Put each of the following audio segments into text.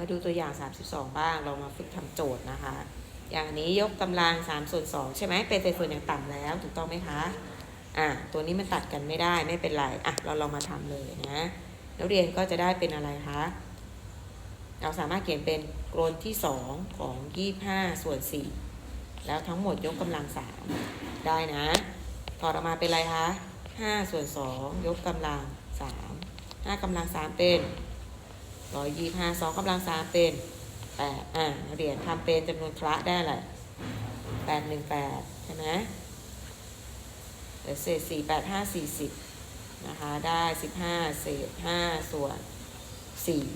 มาดูตัวอย่าง 32 บ้าง เรามาฝึกทำโจทย์นะคะ อย่างนี้ยกกำลัง3ส่วน2ใช่ไหมเป็นส่วนอย่างต่ำแล้วถูกต้องไหมคะอะตัวนี้มันตัดกันไม่ได้ไม่เป็นไรอะเราลองมาทำเลยนะนักเรียนก็จะได้เป็นอะไรคะเราสามารถเขียนเป็นกรนที่ 2 ของ 25 ส่วน 4 แล้วทั้งหมดยกกำลัง 3 ได้นะถอดออกมาเป็นอะไรคะ 5 ส่วน 2 ยกกำลัง 3 5กำลัง 3 เป็น 125 2กำลัง3เป็น8อ่านักเรียนทำเป็นจำนวนคระได้แหละ8 1 8ใช่ไหมเดี๋ยวเศษ4 8 5 40นะคะได้15เศษ5ส่วน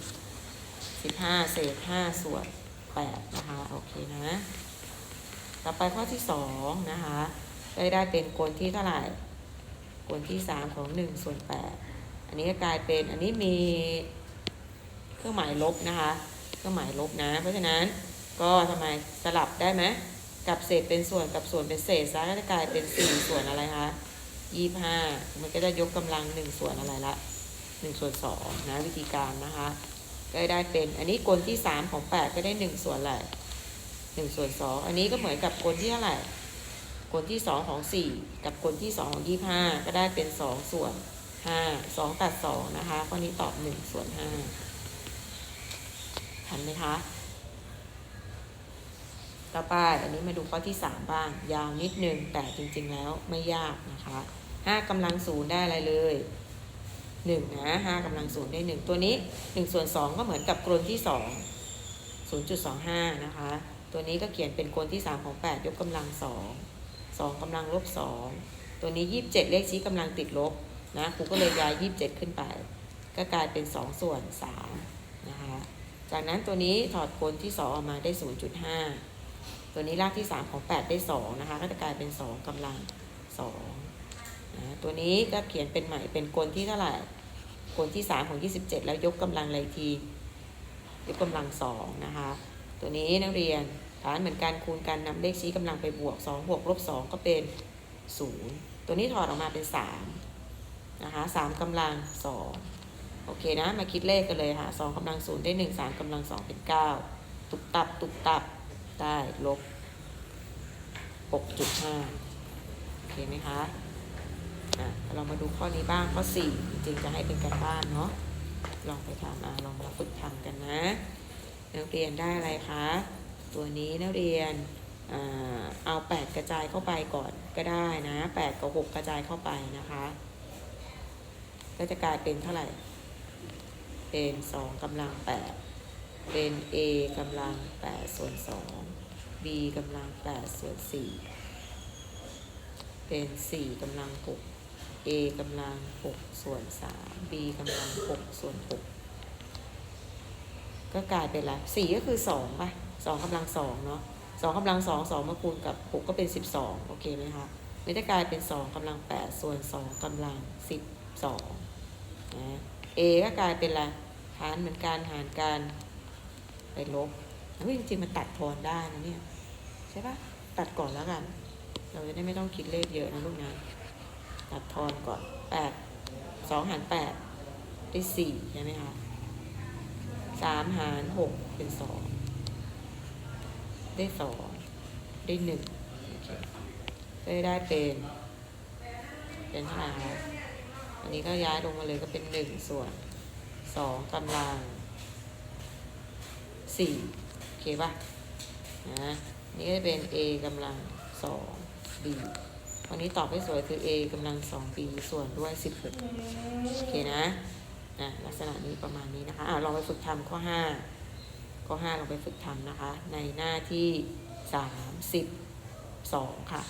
4 15เศษ5ส่วน8นะคะโอเคนะต่อไปข้อที่2นะคะได้ได้เป็นกลที่เท่าไหร่กลที่3ของ1ส่วน8อันนี้ก็กลายเป็นอันนี้มี เครื่องหมายลบนะคะ เครื่องหมายลบนะ เพราะฉะนั้นก็ทำไมสลับได้ไหมกับเศษเป็นส่วนกับส่วนเป็นเศษซะก็จะกลายเป็น4ส่วนอะไรคะ25มันก็จะยกกำลัง1ส่วนอะไรละ1ส่วน2นะวิธีการนะคะก็ได้เป็นอันนี้กลที่3ของ8ก็ได้1ส่วนอะไร1ส่วน2อันนี้ก็เหมือนกับกลที่เท่าไหร่กลที่2ของ4กับกลที่2ของ25ก็ได้เป็น2ส่วน5 2ตัด2นะคะข้อนี้ตอบ1ส่วน5 ทันไหมคะ ต่อไปอันนี้มาดูข้อที่ 3 บ้าง ยาวนิดนึง แต่จริงๆแล้วไม่ยากนะคะ5กำลังศูนย์ได้อะไรเลย1นะ5กำลังศูนย์ได้ 1 ตัวนี้ 1 ส่วน 2 ก็เหมือนกับกลนที่ 2 0.25 นะคะ ตัวนี้ก็เขียนเป็นกลนที่ 3 ของ 8 ยกกำลัง 2 2กำลังลบ 2 ตัวนี้ 27 เลขชี้กำลังติดลบนะครูก็เลยย้าย 27 ขึ้นไป ก็กลายเป็น 2 ส่วน 3 นะคะ จากนั้นตัวนี้ถอดกลที่2ออกมาได้ 0.5 ตัวนี้รากที่ 3 ของ 8 ได้ 2 นะคะ ก็จะกลายเป็น 2กำลัง2นะตัวนี้ก็เขียนเป็นใหม่เป็นกลที่เท่าไหร่กลที่ 3 ของ 27 แล้วยกกำลังอะไรที ยกกำลัง2นะคะ ตัวนี้นักเรียนฐานเหมือนการคูณกันนำเลขชี้กำลังไปบวก2บวกลบ2ก็เป็น 0 ตัวนี้ถอดออกมาเป็น3นะคะ3กำลัง2 เคนะ มาคิดเลขกันเลยค่ะ2กำลัง0ได้1 3กำลัง2เป็น9ตุบตับตุบตับได้ลบ6.5โอเคไหมคะอะเรามาดูข้อนี้บ้างข้อ4จริงๆจะให้เป็นการบ้านเนาะลองไปทำอะลองมาฝึกทำกันนะ นักเรียนได้อะไรคะ ตัวนี้นักเรียนอ่าเอา 8 กระจายเข้าไปก่อนก็ได้นะ 8 กับ 6 กระจายเข้าไปนะคะ ก็จะกลายเป็นเท่าไหร่ เป็น2กำลัง8เป็น a กำลัง8ส่วน2 b กำลัง8ส่วน4เป็น4กำลัง6 a กำลัง6ส่วน3 b กำลัง6ส่วน6ก็กลายเป็นอะไรสี่ก็คือสองป่ะสองกำลังสองเนาะสองกำลังสองสองมาคูณกับหกก็เป็นสิบสองโอเคไหมคะไม่ได้กลายเป็นสองกำลังแปดส่วนสองกำลังสิบสองนะ a ก็กลายเป็นอะไรหารเหมือนการหารการไปลบเฮ้ยจริงๆมันตัดทอนได้นะเนี่ยใช่ปะตัดก่อนแล้วกัน เราจะได้ไม่ต้องคิดเลขเยอะนะลูกนะตัดทอนก่อนแปดสองหารแปดได้สี่ใช่ไหมคะสามหารหกเป็นสองได้สองได้หนึ่งโอเคก็ได้เป็น เป็นเท่าไหร่คะ อันนี้ก็ย้ายลงมาเลยก็เป็นหนึ่งส่วนสองกำลังสี่โอเคป่ะนะนี่ก็จะเป็น a กำลังสอง b วันนี้ตอบให้สวยคือ a กำลังสอง b ส่วนด้วยสิบหกโอเคนะนะลักษณะนี้ประมาณนี้นะคะอะลองไปฝึกทำข้อ5ข้อ5ลองไปฝึกทำนะคะ ในหน้าที่32ค่ะ